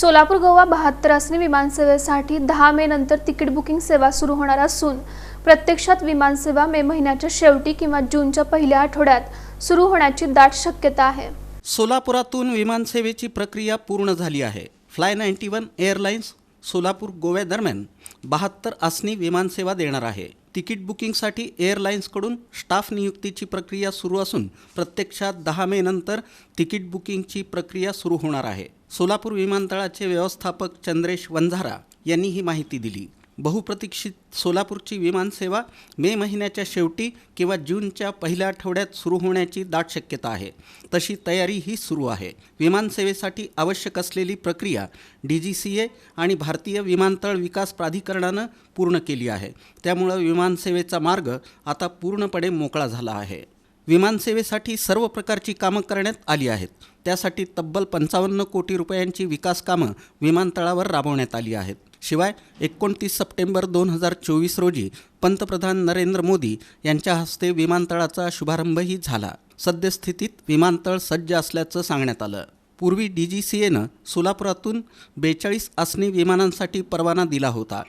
सोलापूर गोवा बहात्तर असणे विमानसेवेसाठी दहा मे नंतर तिकीट बुकिंग सेवा सुरू होणार असून प्रत्यक्षात विमानसेवा मे महिन्याच्या शेवटी किंवा जूनच्या पहिल्या आठवड्यात सुरू होण्याची दाट शक्यता आहे. सोलापुरातून विमानसेवेची प्रक्रिया पूर्ण झाली आहे. Fly ninety one airlines Solapur गोव्यादरम्यान बहात्तर आसनी विमानसेवा देणार आहे. तिकीट बुकिंगसाठी एअरलाइन्सकडून स्टाफ नियुक्तीची प्रक्रिया सुरू असून प्रत्यक्षात दहा मे नंतर तिकीट बुकिंगची प्रक्रिया सुरू होणार आहे. सोलापूर विमानतळाचे व्यवस्थापक चंद्रेश वंझारा यांनी ही माहिती दिली. बहुप्रतीक्षित सोलापूरची विमानसेवा मे महिन्याच्या शेवटी किंवा जूनच्या पहिल्या आठवड्यात सुरू होण्याची दाट शक्यता आहे. तशी तयारीही सुरू आहे. विमानसेवेसाठी आवश्यक असलेली प्रक्रिया डी जी सी ए आणि भारतीय विमानतळ विकास प्राधिकरणानं पूर्ण केली आहे. त्यामुळं विमानसेवेचा मार्ग आता पूर्णपणे मोकळा झाला आहे. विमानसेवेसाठी सर्व प्रकारची कामं करण्यात आली आहेत. त्यासाठी तब्बल पंचावन्न कोटी रुपयांची विकास कामं विमानतळावर राबवण्यात आली आहेत. शिवाय एकोणतीस सप्टेंबर दोन हजार चोवीस रोजी पंतप्रधान नरेंद्र मोदी यांच्या हस्ते विमानतळाचा शुभारंभही झाला. सद्यस्थितीत विमानतळ सज्ज असल्याचं सांगण्यात आलं. पूर्वी डी जी सी एनं सोलापुरातून बेचाळीस आसनी विमानांसाठी परवाना दिला होता.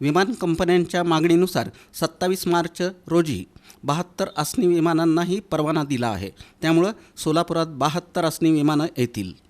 विमान कंपन्यांच्या मागणीनुसार सत्तावीस मार्च रोजी बहात्तर आसनी विमानांनाही परवाना दिला आहे. त्यामुळं सोलापुरात बहात्तर आसनी विमानं येतील.